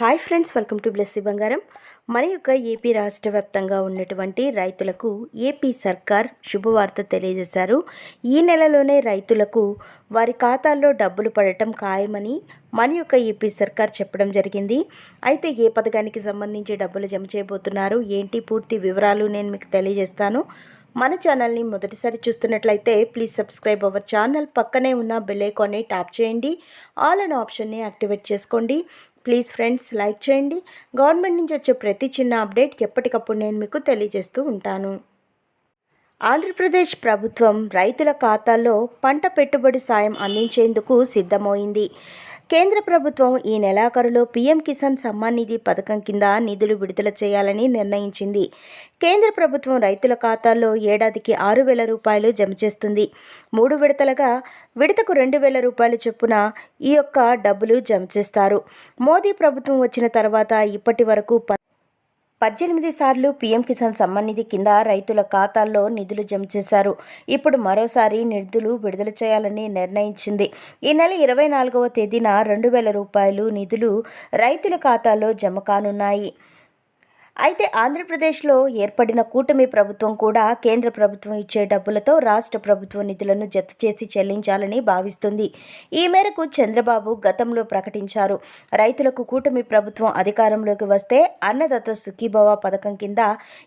Hi friends welcome to Blessy Bangaram. మన యొక్క AP రాష్ట్ర వ్యాప్తంగా ఉన్నటువంటి రైతులకు ఏపీ సర్కార్ శుభవార్త తెలియజేశారు. ఈ నెలలోనే రైతులకు వారి ఖాతాల్లో డబ్బులు పడటం ఖాయమని మన యొక్క ఏపీ సర్కార్ చెప్పడం జరిగింది. అయితే ఏ పథకానికి సంబంధించి డబ్బులు జమ చేయబోతున్నారు? ఏంటి? పూర్తి వివరాలు నేను మీకు తెలియజేస్తాను. మన ఛానల్ని మొదటిసారి చూస్తున్నట్లయితే ప్లీజ్ సబ్స్క్రైబ్ అవర్ ఛానల్. పక్కనే ఉన్న బెల్ ఐకాన్ని ట్యాప్ చేయండి. ఆల్ అనే ఆప్షన్ని యాక్టివేట్ చేసుకోండి. ప్లీజ్ ఫ్రెండ్స్ లైక్ చేయండి. గవర్నమెంట్ నుంచి వచ్చే ప్రతి చిన్న అప్డేట్ ఎప్పటికప్పుడు నేను మీకు తెలియజేస్తూ ఉంటాను. ఆంధ్రప్రదేశ్ ప్రభుత్వం రైతుల ఖాతాల్లో పంట పెట్టుబడి సాయం అందించేందుకు సిద్ధమైంది కేంద్ర ప్రభుత్వం ఈ నెలాఖరులో పీఎం కిసాన్ సమ్మాన్ నిధి పథకం కింద నిధులు విడుదల చేయాలని నిర్ణయించింది. కేంద్ర ప్రభుత్వం రైతుల ఖాతాల్లో ఏడాదికి ఆరు వేల రూపాయలు జమ చేస్తుంది. మూడు విడతలుగా విడతకు రెండు వేల రూపాయల చొప్పున ఈ యొక్క డబ్బులు జమ చేస్తారు. మోదీ ప్రభుత్వం వచ్చిన తర్వాత ఇప్పటి వరకు పద్దెనిమిది సార్లు పీఎం కిసాన్ సమ్మాన్ నిధి కింద రైతుల ఖాతాల్లో నిధులు జమ చేశారు. ఇప్పుడు మరోసారి నిధులు విడుదల చేయాలని నిర్ణయించింది. ఈ నెల ఇరవై నాలుగవ తేదీన రెండు వేల రూపాయలు నిధులు రైతుల ఖాతాల్లో జమ కానున్నాయి. అయితే ఆంధ్రప్రదేశ్లో ఏర్పడిన కూటమి ప్రభుత్వం కూడా కేంద్ర ప్రభుత్వం ఇచ్చే డబ్బులతో రాష్ట్ర ప్రభుత్వ నిధులను జత చేసి చెల్లించాలని భావిస్తుంది. ఈ మేరకు చంద్రబాబు గతంలో ప్రకటించారు. రైతులకు కూటమి ప్రభుత్వం అధికారంలోకి వస్తే అన్నదాత సుఖీభవ పథకం కింద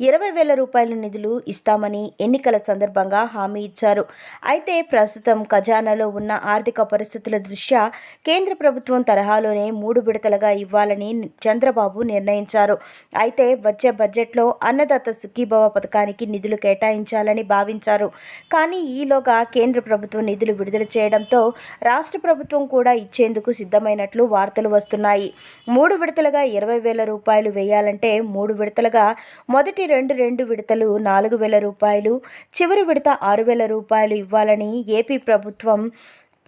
ఇరవై వేల రూపాయల నిధులు ఇస్తామని ఎన్నికల సందర్భంగా హామీ ఇచ్చారు. అయితే ప్రస్తుతం ఖజానాలో ఉన్న ఆర్థిక పరిస్థితుల దృష్ట్యా కేంద్ర ప్రభుత్వం తరహాలోనే మూడు విడతలుగా ఇవ్వాలని చంద్రబాబు నిర్ణయించారు. అయితే వచ్చే బడ్జెట్లో అన్నదాత సుఖీభవ పథకానికి నిధులు కేటాయించాలని భావించారు. కానీ ఈలోగా కేంద్ర ప్రభుత్వం నిధులు విడుదల చేయడంతో రాష్ట్ర ప్రభుత్వం కూడా ఇచ్చేందుకు సిద్ధమైనట్లు వార్తలు వస్తున్నాయి. మూడు విడతలుగా ఇరవై వేల రూపాయలు వేయాలంటే మూడు విడతలుగా మొదటి రెండు రెండు విడతలు నాలుగు వేల రూపాయలు చివరి విడత ఆరు వేల రూపాయలు ఇవ్వాలని ఏపీ ప్రభుత్వం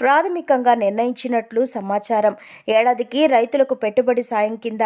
ప్రాథమికంగా నిర్ణయించినట్లు సమాచారం. ఏడాదికి రైతులకు పెట్టుబడి సాయం కింద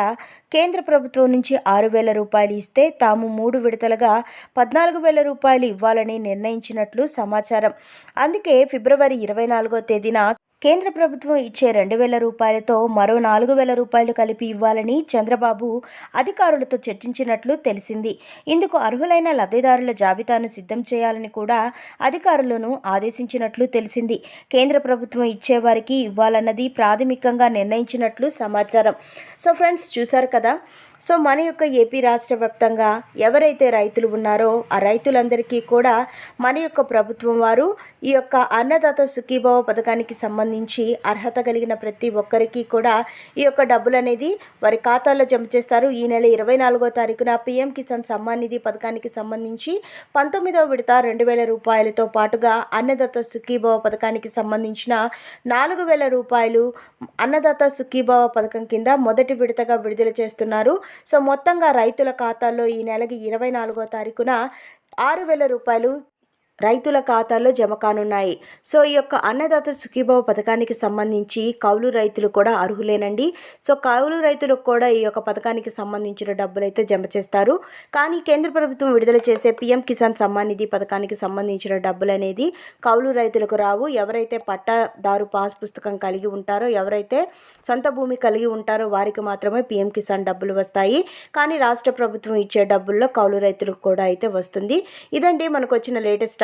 కేంద్ర ప్రభుత్వం నుంచి ఆరు వేల రూపాయలు ఇస్తే తాము మూడు విడతలుగా పద్నాలుగు వేల రూపాయలు ఇవ్వాలని నిర్ణయించినట్లు సమాచారం. అందుకే ఫిబ్రవరి ఇరవై నాలుగో తేదీన కేంద్ర ప్రభుత్వం ఇచ్చే రెండు వేల రూపాయలతో మరో నాలుగు వేల రూపాయలు కలిపి ఇవ్వాలని చంద్రబాబు అధికారులతో చర్చించినట్లు తెలిసింది. ఇందుకు అర్హులైన లబ్ధిదారుల జాబితాను సిద్ధం చేయాలని కూడా అధికారులను ఆదేశించినట్లు తెలిసింది. కేంద్ర ప్రభుత్వం ఇచ్చేవారికి ఇవ్వాలన్నది ప్రాథమికంగా నిర్ణయించినట్లు సమాచారం. సో ఫ్రెండ్స్ చూశారు కదా? సో మన యొక్క ఏపీ రాష్ట్ర వ్యాప్తంగా ఎవరైతే రైతులు ఉన్నారో ఆ రైతులందరికీ కూడా మన యొక్క ప్రభుత్వం వారు ఈ యొక్క అన్నదాత సుఖీభావ పథకానికి సంబంధించి అర్హత కలిగిన ప్రతి ఒక్కరికి కూడా ఈ యొక్క డబ్బులు అనేది వారి ఖాతాల్లో జమ చేస్తారు. ఈ నెల ఇరవై నాలుగో తారీఖున పీఎం కిసాన్ సమ్మాన్ నిధి పథకానికి సంబంధించి పంతొమ్మిదవ విడత రెండు వేల రూపాయలతో పాటుగా అన్నదాత సుఖీభవ పథకానికి సంబంధించిన నాలుగు వేల రూపాయలు అన్నదాత సుఖీభవ పథకం కింద మొదటి విడతగా విడుదల చేస్తున్నారు. సో మొత్తంగా రైతుల ఖాతాల్లో ఈ నెలకి ఇరవై నాలుగో తారీఖున ఆరు వేల రూపాయలు రైతుల ఖాతాల్లో జమ కానున్నాయి. సో ఈ యొక్క అన్నదాత సుఖీభావ పథకానికి సంబంధించి కౌలు రైతులు కూడా అర్హులేనండి. సో కౌలు రైతులకు కూడా ఈ యొక్క పథకానికి సంబంధించిన డబ్బులు అయితే జమ చేస్తారు. కానీ కేంద్ర ప్రభుత్వం విడుదల చేసే పీఎం కిసాన్ సమ్మాన్ నిధి పథకానికి సంబంధించిన డబ్బులు అనేది కౌలు రైతులకు రావు. ఎవరైతే పట్టాదారు పాస్ పుస్తకం కలిగి ఉంటారో ఎవరైతే సొంత భూమి కలిగి ఉంటారో వారికి మాత్రమే పీఎం కిసాన్ డబ్బులు వస్తాయి. కానీ రాష్ట్ర ప్రభుత్వం ఇచ్చే డబ్బుల్లో కౌలు రైతులకు కూడా అయితే వస్తుంది. ఇదండి మనకు వచ్చిన లేటెస్ట్